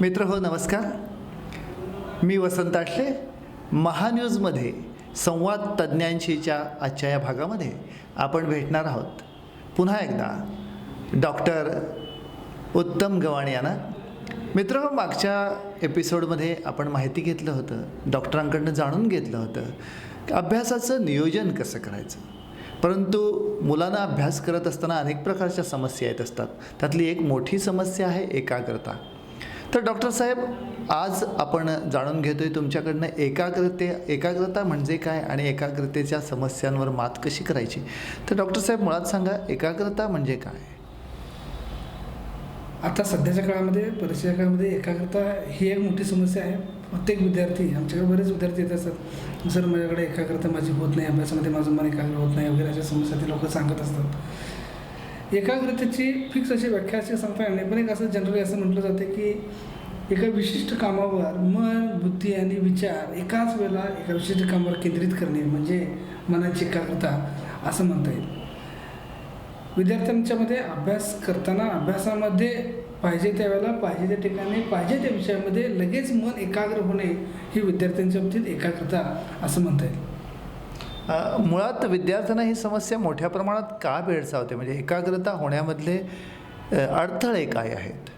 मित्र हो नमस्कार. मी वसंत आठले महान्यूजमध्ये संवाद तज्ज्ञांशीच्या आजच्या या भागामध्ये आपण भेटणार आहोत. पुन्हा एकदा डॉक्टर उत्तम गवाणे यांना. मित्र हो मागच्या एपिसोडमध्ये आपण माहिती घेतलं होतं डॉक्टरांकडनं जाणून घेतलं होतं अभ्यासाचं नियोजन कसं करायचं? परंतु मुलांना अभ्यास करत असताना अनेक प्रकारच्या समस्या येत असतात. त्यातली एक मोठी समस्या आहे एकाग्रता. तर डॉक्टर साहेब आज आपण जाणून घेतोय तुमच्याकडनं एकाग्रते एकाग्रता म्हणजे काय आणि एकाग्रतेच्या समस्यांवर मात कशी करायची? तर डॉक्टर साहेब मुळात सांगा एकाग्रता म्हणजे काय? आता सध्याच्या काळामध्ये परीक्षेच्या काळामध्ये एकाग्रता ही एक मोठी समस्या आहे. प्रत्येक विद्यार्थी आमच्याकडे बरेच विद्यार्थी येत असतात. सर माझ्याकडे एकाग्रता माझी होत नाही अभ्यासामध्ये माझं मन एकाग्र होत नाही वगैरे अशा समस्या ते लोक सांगत असतात. एकाग्रतेची फिक्स अशी व्याख्या अशी सांगता येणार नाही पण एक असं जनरली असं म्हटलं जाते की एका विशिष्ट कामावर मन बुद्धी आणि विचार एकाच वेळेला एका विशिष्ट कामावर केंद्रित करणे म्हणजे मनाची एकाग्रता असं म्हणता येईल. विद्यार्थ्यांच्यामध्ये अभ्यास करताना अभ्यासामध्ये पाहिजे त्या वेळेला पाहिजे त्या ठिकाणी पाहिजे त्या विषयामध्ये लगेच मन एकाग्र होणे ही विद्यार्थ्यांच्या बाबतीत एकाग्रता असं म्हणता येईल. मुळात विद्यार्थ्यांना ही समस्या मोठ्या प्रमाणात का भेडसावते? म्हणजे एकाग्रता होण्यामधले अडथळे काय आहेत?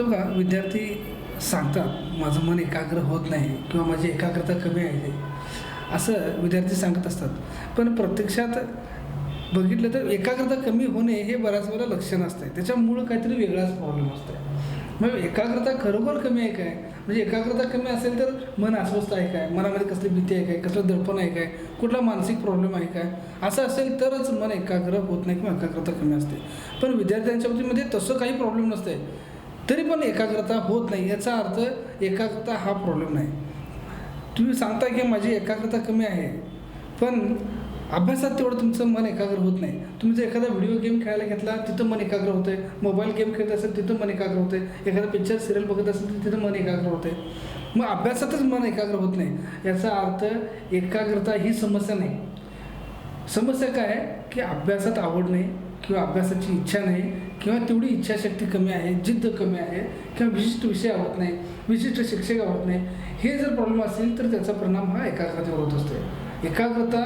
तर बघा विद्यार्थी सांगतात माझं मन एकाग्र होत नाही किंवा माझी एकाग्रता कमी आहे. असं विद्यार्थी सांगत असतात. पण प्रत्यक्षात बघितलं तर एकाग्रता कमी होणे हे बऱ्याच वेळेला लक्षण असतं त्याच्यामुळं काहीतरी वेगळाच प्रॉब्लेम असतो मग एकाग्रता खरोखर कमी आहे काय? म्हणजे एकाग्रता कमी असेल तर मन अस्वस्थ आहे काय? मनामध्ये कसली भीती आहे काय? कसलं दडपण आहे काय? कुठला मानसिक प्रॉब्लेम आहे काय? असं असेल तरच मन एकाग्र होत नाही किंवा एकाग्रता कमी असते. पण विद्यार्थ्यांच्या बाबतीमध्ये तसं काही प्रॉब्लेम नसते तरी पण एकाग्रता होत नाही. याचा अर्थ एकाग्रता हा प्रॉब्लेम नाही. तुम्ही सांगता की माझी एकाग्रता कमी आहे पण अभ्यासात तेवढं तुमचं मन एकाग्र होत नाही. तुम्ही जर एखादा व्हिडिओ गेम खेळायला घेतला तिथं मन एकाग्र होतं आहे मोबाईल गेम खेळत असेल तिथं मन एकाग्र होतं आहे एखादा पिक्चर सिरियल बघत असेल तर तिथं मन एकाग्र होतं आहे मग अभ्यासातच मन एकाग्र होत नाही. याचा अर्थ एकाग्रता ही समस्या नाही. समस्या काय आहे? की अभ्यासात आवड नाही. किंवा अभ्यासाची इच्छा नाही किंवा तेवढी इच्छाशक्ती कमी आहे जिद्द कमी आहे किंवा विशिष्ट विषय आवडत नाही विशिष्ट शिक्षक आवडत नाही हे जर प्रॉब्लेम असेल तर त्याचा परिणाम हा एकाग्रतेवर होत असतो. एकाग्रता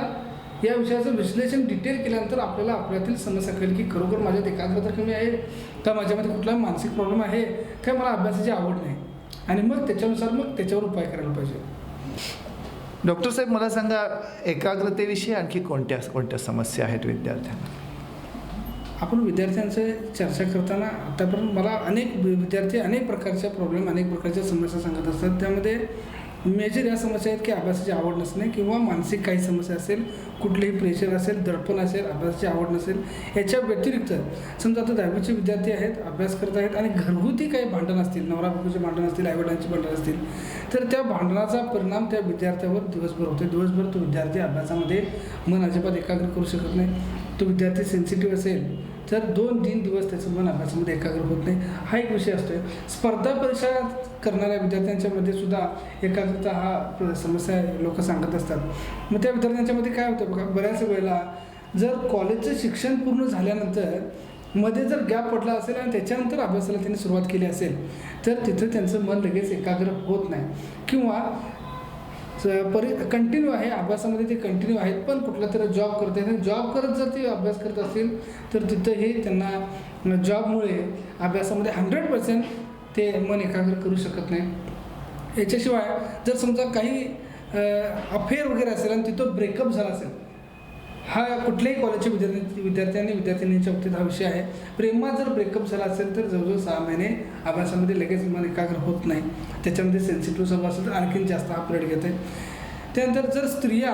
या विषयाचं विश्लेषण डिटेल केल्यानंतर आपल्याला आपल्यातील समस्या कळेल की खरोखर माझ्यात एकाग्रता कमी आहे का माझ्यामध्ये कुठला मानसिक प्रॉब्लेम आहे का मला अभ्यासाची आवड नाही? आणि मग त्याच्यानुसार मग त्याच्यावर उपाय करायला पाहिजे. डॉक्टर साहेब मला सांगा एकाग्रतेविषयी आणखी कोणत्या कोणत्या समस्या आहेत विद्यार्थ्यांना? आपण विद्यार्थ्यांचं चर्चा करताना आतापर्यंत मला अनेक विद्यार्थी अनेक प्रकारच्या प्रॉब्लेम अनेक प्रकारच्या समस्या सांगत असतात. त्यामध्ये मेजर या समस्या आहेत की अभ्यासाची आवड नसणे किंवा मानसिक काही समस्या असेल कुठलेही प्रेशर असेल दडपण असेल अभ्यासाची आवड नसेल याच्या व्यतिरिक्त समजा आता दहावीचे विद्यार्थी आहेत अभ्यास करत आहेत आणि घरगुती काही भांडण असतील नवरा बापूचे भांडण असतील आईवडिलांची भांडण असतील तर त्या भांडणाचा परिणाम त्या विद्यार्थ्यावर दिवसभर होतो दिवसभर तो विद्यार्थी अभ्यासामध्ये मन अजिबात एकाग्र करू शकत नाही. तो विद्यार्थी सेन्सिटिव्ह असेल तर दोन तीन दिवस त्याचं मन अभ्यासामध्ये एकाग्र होत नाही. हा एक विषय असतो स्पर्धा परीक्षा करणाऱ्या विद्यार्थ्यांच्यामध्ये सुद्धा एकाग्रता हा प्र- समस्या लोक सांगत असतात. मग त्या विद्यार्थ्यांच्यामध्ये काय होतं बघा बऱ्याच वेळेला जर कॉलेजचं शिक्षण पूर्ण झाल्यानंतरमध्ये जर गॅप पडला असेल आणि त्याच्यानंतर अभ्यासाला त्यांनी सुरुवात केली असेल तर तिथं त्यांचं मन लगेच एकाग्र होत नाही. किंवा परी कंटिन्यू आहे अभ्यासामध्ये ते कंटिन्यू आहेत पण कुठला तरी जॉब करत आहेत. जॉब करत जर ते अभ्यास करत असतील तर तिथंही त्यांना जॉबमुळे अभ्यासामध्ये हंड्रेड पर्सेंट ते मन एकाग्र करू शकत नाही. याच्याशिवाय जर समजा काही अफेअर वगैरे असेल आणि तिथं ब्रेकअप झाला असेल हा कुठल्याही कॉलेजच्या विद्यार्थी विद्यार्थ्यांनी विद्यार्थिनींच्या बाबतीत हा विषय आहे. प्रेमात जर ब्रेकअप झाला असेल तर जवळजवळ सहा महिने अभ्यासामध्ये लगेच मन एकाग्र होत नाही. त्याच्यामध्ये सेन्सिटिव्ह स्वभाव असेल तर आणखीन जास्त हा पिरियड आहे त्यानंतर जर स्त्रिया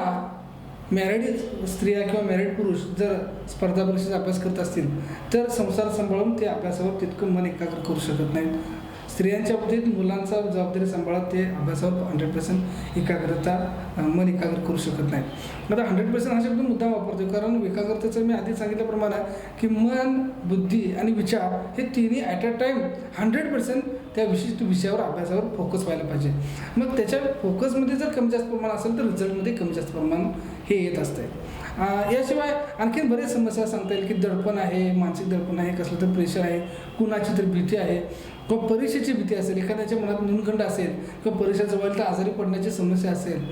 मॅरिड स्त्रिया किंवा मॅरिड पुरुष जर स्पर्धा परीक्षेचा अभ्यास करत असतील तर संसार सांभाळून ते अभ्यासावर तितकं मन एकाग्र करू शकत नाहीत. स्त्रियांच्या बाबतीत मुलांचा जबाबदारी सांभाळत ते अभ्यासावर हंड्रेड पर्सेंट एकाग्रता मन एकाग्र करू शकत नाहीत. आता हंड्रेड पर्सेंट हा शब्द मुद्दा वापरतो कारण एकाग्रतेचं मी आधी सांगितल्याप्रमाणे की मन बुद्धी आणि विचार हे तिन्ही at a time hundred percent त्या विशिष्ट विषयावर अभ्यासावर फोकस व्हायला पाहिजे. मग त्याच्या फोकसमध्ये जर कमी जास्त प्रमाण असेल तर रिझल्टमध्ये कमी जास्त प्रमाण हे येत असते याशिवाय आणखीन बरेच समस्या सांगता येईल की दडपण आहे मानसिक दडपण आहे कसलं तर प्रेशर आहे कुणाची तर भीती आहे. किंवा परीक्षेची भीती असेल एखाद्याच्या मनात न्यूनगंड असेल किंवा परीक्षा जवळ तर आजारी पडण्याची समस्या असेल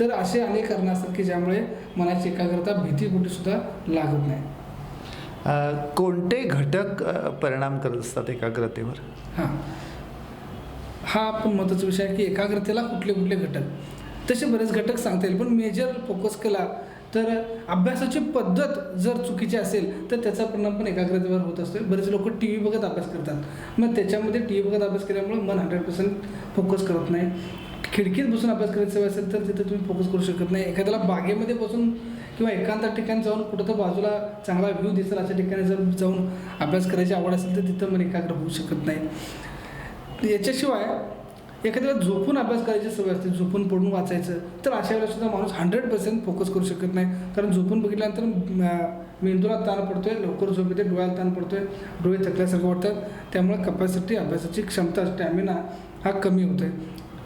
तर असे अनेक कारणं असतात की ज्यामुळे मनाची एकाग्रता भीती कुठेसुद्धा लागत नाही. कोणते घटक परिणाम करत असतात एकाग्रतेवर? हां. हा पण महत्त्वाचा विषय आहे की एकाग्रतेला कुठले कुठले घटक. तसे बरेच घटक सांगता येईल पण मेजर फोकस केला तर अभ्यासाची पद्धत जर चुकीची असेल तर त्याचा परिणाम पण एकाग्रतेवर होत असतो बरेच लोक टी व्ही बघत अभ्यास करतात. मग त्याच्यामध्ये टी व्ही बघत अभ्यास केल्यामुळे मन हंड्रेड पर्सेंट फोकस करत नाही. खिडकीत बसून अभ्यास करायची सवय असेल तर तिथे तुम्ही फोकस करू शकत नाही. एखाद्याला बागेमध्ये बसून किंवा एकांत ठिकाणी जाऊन कुठं तर बाजूला चांगला व्ह्यू दिसेल अशा ठिकाणी जर जाऊन अभ्यास करायची आवड असेल तर तिथं मन एकाग्र होऊ शकत नाही. याच्याशिवाय एखाद्याला झोपून अभ्यास करायची सवय असते झोपून पडून वाचायचं तर अशा वेळेला सुद्धा माणूस हंड्रेड पर्सेंट फोकस करू शकत नाही. कारण झोपून बघितल्यानंतर मेंदूला ताण पडतोय लवकर झोप येते डोळ्याला ताण पडतोय डोळे थकल्यासारखं वाटतात त्यामुळे कपॅसिटी अभ्यासाची क्षमता स्टॅमिना हा कमी होतोय.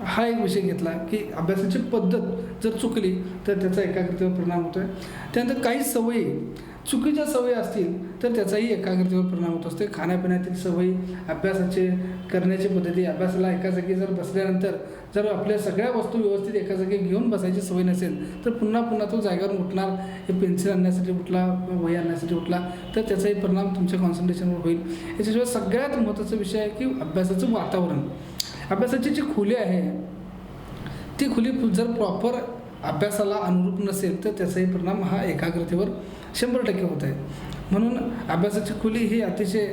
हा एक विषय घेतला की अभ्यासाची पद्धत जर चुकली तर त्याचा एकाग्रतेवर परिणाम होतो आहे त्यानंतर काही सवयी चुकीच्या सवयी असतील तर त्याचाही एकाग्रतेवर परिणाम होत असते खाण्यापिण्यातील सवयी अभ्यासाचे करण्याची पद्धती अभ्यासाला एका जागी जर बसल्यानंतर जर आपल्या सगळ्या वस्तू व्यवस्थित एका जागी घेऊन बसायची सवय नसेल तर पुन्हा पुन्हा तो जागेवर उठणार हे पेन्सिल आणण्यासाठी उठला वही आणण्यासाठी उठला तर त्याचाही परिणाम तुमच्या कॉन्सन्ट्रेशनवर होईल. याच्याशिवाय सगळ्यात महत्त्वाचा विषय आहे की अभ्यासाचं वातावरण. अभ्यासाची जी खुली आहे ती खुली जर प्रॉपर अभ्यासाला अनुरूप नसेल तर त्याचाही परिणाम हा एकाग्रतेवर शंभर टक्के होत आहे. म्हणून अभ्यासाची खुली ही अतिशय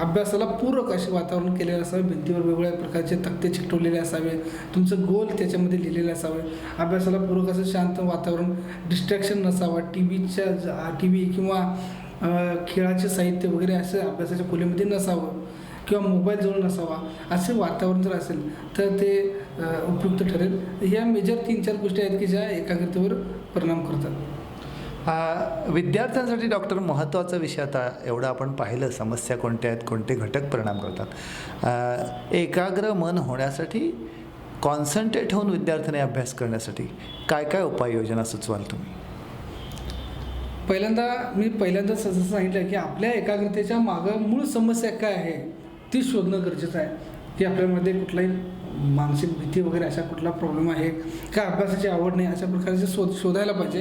अभ्यासाला पूरक असे वातावरण केलेलं असावे भिंतीवर वेगवेगळ्या प्रकारचे तक्ते चिकटवलेले असावे तुमचं गोल त्याच्यामध्ये लिहिलेलं असावे. अभ्यासाला पूरक असं शांत वातावरण डिस्ट्रॅक्शन नसावं टी व्हीच्या टी व्ही किंवा खेळाचे साहित्य वगैरे असं अभ्यासाच्या खोलीमध्ये नसावं. किंवा मोबाईल जवळ नसावा असे वातावरण जर असेल तर ते उपयुक्त ठरेल. ह्या मेजर तीन चार गोष्टी आहेत की ज्या एकाग्रतेवर परिणाम करतात. विद्यार्थ्यांसाठी डॉक्टर महत्त्वाचा विषय आता एवढं आपण पाहिलं समस्या कोणत्या आहेत कोणते घटक परिणाम करतात. एकाग्र मन होण्यासाठी कॉन्सन्ट्रेट होऊन विद्यार्थ्याने अभ्यास करण्यासाठी काय काय उपाययोजना सुचवाल तुम्ही? पहिल्यांदा मी पहिल्यांदाच असं सांगितलं की आपल्या एकाग्रतेच्या मागं मूळ समस्या काय आहे ती शोधणं गरजेचं आहे. की आपल्यामध्ये कुठलाही मानसिक भीती वगैरे अशा कुठला प्रॉब्लेम आहे का अभ्यासाची आवड नाही अशा प्रकारचे शोध शोधायला पाहिजे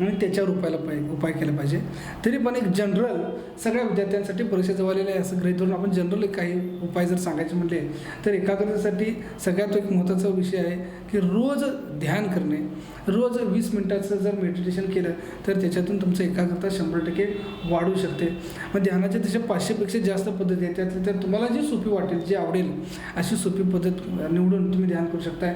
आणि त्याच्यावर उपायला पाहिजे उपाय केला पाहिजे. तरी पण एक जनरल सगळ्या विद्यार्थ्यांसाठी परीक्षा जवळ आहे असं गृहीत धरून आपण जनरल काही उपाय जर सांगायचे म्हटले तर एकाग्रतेसाठी सगळ्यात एक महत्त्वाचा विषय आहे. की रोज ध्यान करणे रोज वीस मिनटाचं जर मेडिटेशन केलं तर त्याच्यातून तुमचं एकाग्रता शंभर टक्के वाढू शकते. मग ध्यानाच्या तशा पाचशेपेक्षा जास्त पद्धती आहेत त्यातल्या तर तुम्हाला जी सोपी वाटेल जी आवडेल अशी सोपी पद्धत निवडून तुम्ही ध्यान करू शकताय.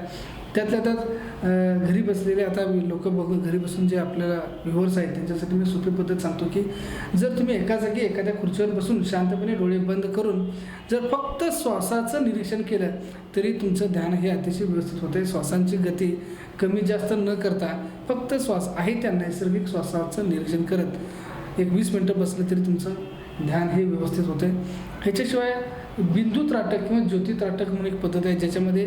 त्यातल्या त्यात घरी बसलेले आता लोक बघ घरी बसून जे आपल्याला व्ह्युअर्स आहेत त्यांच्यासाठी मी सोपी पद्धत सांगतो की जर तुम्ही एका जागी एखाद्या खुर्चीवर बसून शांतपणे डोळे बंद करून जर फक्त श्वासाचं निरीक्षण केलं तरी तुमचं ध्यान हे अतिशय व्यवस्थित होते श्वासांची गती कमी जास्त न करता फक्त श्वास आहे त्या नैसर्गिक श्वासाचं निरीक्षण करत एक वीस मिनटं बसलं तरी तुमचं ध्यान हे व्यवस्थित होते ह्याच्याशिवाय बिंदू त्राटक किंवा ज्योती त्राटक म्हणून एक पद्धत आहे ज्याच्यामध्ये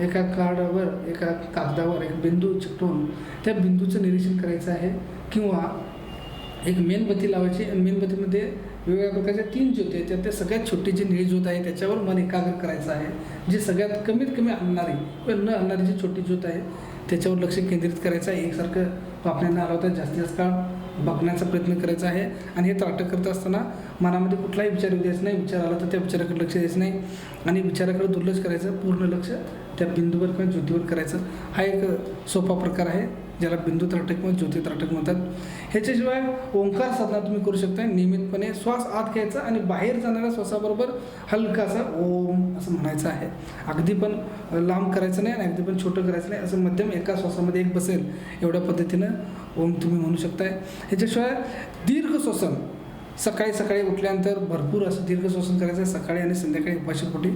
एका कार्डावर एका कागदावर एक बिंदू चिकटवून त्या बिंदूचं निरीक्षण करायचं आहे. किंवा एक मेणबत्ती लावायची मेणबत्तीमध्ये वेगवेगळ्या प्रकारच्या तीन ज्योती आहेत. त्यात सगळ्यात छोटी जी निळी ज्योत आहे त्याच्यावर मन एकाग्र करायचं आहे. जी सगळ्यात कमीत कमी आणणारी किंवा न आणणारी जी छोटी ज्योत आहे त्याच्यावर लक्ष केंद्रित करायचं आहे. एकसारखं पापण्यांना होता जास्तीत जास्त काळ बघण्याचा प्रयत्न करायचा आहे. आणि हे त्राटक करत असताना मनामध्ये कुठलाही विचार येऊ द्यायचा नाही. विचार आला तर त्या विचाराकडे लक्ष द्यायचं नाही. आणि विचाराकडे दुर्लक्ष करायचं पूर्ण लक्ष त्या बिंदूवर किंवा ज्योतीवर करायचं. हा एक सोपा प्रकार आहे ज्याला बिंदू त्राटक किंवा ज्योती त्राटक म्हणतात. ह्याच्याशिवाय ओंकार साधना तुम्ही करू शकता नियमितपणे श्वास आत घ्यायचा आणि बाहेर जाणाऱ्या श्वासाबरोबर हलकासा ओम असं म्हणायचं आहे. अगदी पण लांब करायचं नाही आणि अगदी पण छोटं करायचं नाही. असं मध्यम एका श्वासामध्ये एक बसेल एवढ्या पद्धतीनं ओम तुम्ही म्हणू शकताय. ह्याच्याशिवाय दीर्घ श्वसन. सकाळी सकाळी उठल्यानंतर भरपूर असं दीर्घ श्वसन करायचं आहे. सकाळी आणि संध्याकाळी उपाशीपोटी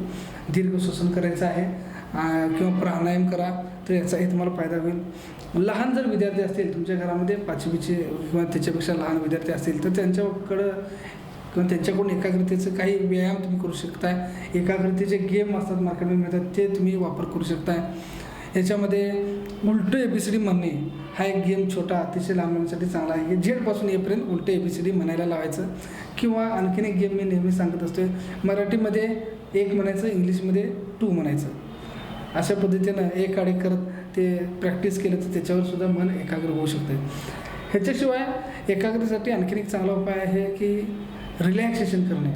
दीर्घ श्वसन करायचं आहे. किंवा प्राणायाम करा तर याचाही तुम्हाला फायदा होईल. लहान जर विद्यार्थी असतील तुमच्या घरामध्ये पाचवीचे किंवा त्याच्यापेक्षा लहान विद्यार्थी असतील तर त्यांच्याकडं किंवा त्यांच्याकडून एकाग्रतेचं काही व्यायाम तुम्ही करू शकताय. एकाग्रतेचे गेम असतात मार्केटमध्ये मिळतात ते तुम्ही वापर करू शकताय. याच्यामध्ये उलटं ए बी सी डी म्हणणे हा एक गेम छोटा अतिशय लहान मुलांसाठी चांगला आहे. झेडपासून येपर्यंत उलटं ए बी सी डी म्हणायला लावायचं. किंवा आणखीन एक गेम मी नेहमी सांगत असतो मराठीमध्ये एक म्हणायचं इंग्लिशमध्ये टू म्हणायचं. अशा पद्धतीनं एक आडे करत ते प्रॅक्टिस केलं तर त्याच्यावर सुद्धा मन एकाग्र होऊ शकतं ह्याच्याशिवाय एकाग्रतेसाठी आणखीन एक चांगला उपाय आहे की रिलॅक्सेशन करणे.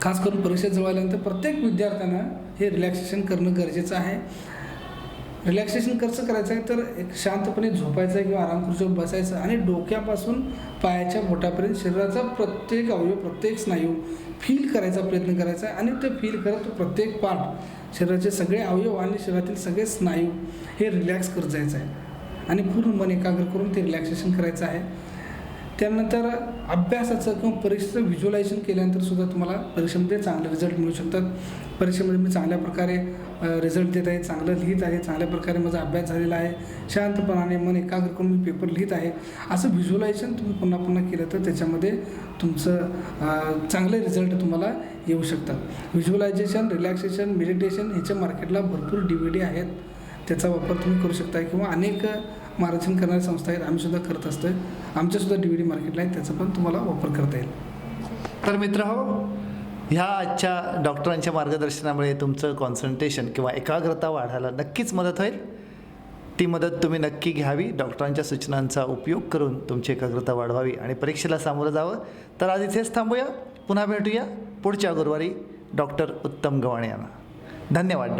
खास करून परीक्षा जवळ आल्यानंतर प्रत्येक विद्यार्थ्यांना हे रिलॅक्सेशन करणं गरजेचं आहे. रिलॅक्सेशन कसं करायचं आहे तर एक शांतपणे झोपायचं आहे किंवा आराम खुर्चीवर बसायचं आणि डोक्यापासून पायाच्या बोटापर्यंत शरीराचा प्रत्येक अवयव प्रत्येक स्नायू फील करायचा प्रयत्न करायचा आहे आणि ते फील करत तो प्रत्येक पार्ट शरीराचे सगळे अवयव आणि शरीरातील सगळे स्नायू हे रिलॅक्स करत जायचं आहे. आणि पूर्ण मन एकाग्र करून ते रिलॅक्सेशन करायचं आहे. त्यानंतर अभ्यासाचं किंवा परीक्षेचं व्हिज्युअलायझेशन केल्यानंतर सुद्धा तुम्हाला परीक्षेमध्ये चांगले रिझल्ट मिळू शकतात. परीक्षेमध्ये मी चांगल्या प्रकारे रिझल्ट देत आहे चांगलं लिहित आहे चांगल्या प्रकारे माझा अभ्यास झालेला आहे. शांतपणाने मन एकाग्र करून मी पेपर लिहित आहे. असं व्हिज्युअलायझेशन तुम्ही पुन्हा पुन्हा केलं तर त्याच्यामध्ये तुमचं चांगले रिझल्ट तुम्हाला येऊ शकतात. व्हिज्युअलायझेशन रिलॅक्सेशन मेडिटेशन ह्याच्या मार्केटला भरपूर डी व्ही डी आहेत. त्याचा वापर तुम्ही करू शकता किंवा अनेक मार्गदर्शन करणाऱ्या संस्था आहेत. आम्ही सुद्धा करत असतो आमच्यासुद्धा डी व्ही डी मार्केटला आहेत. त्याचा पण तुम्हाला वापर करता येईल. तर मित्र हो ह्या आजच्या डॉक्टरांच्या मार्गदर्शनामुळे तुमचं कॉन्सन्ट्रेशन किंवा एकाग्रता वाढायला नक्कीच मदत होईल. ती मदत तुम्ही नक्की घ्यावी. डॉक्टरांच्या सूचनांचा उपयोग करून तुमची एकाग्रता वाढवावी आणि परीक्षेला सामोरं जावं. तर आज इथेच थांबूया. पुन्हा भेटूया. पुढच्या गुरुवारी डॉक्टर उत्तम गवाणे यांना. धन्यवाद डॉक्टर.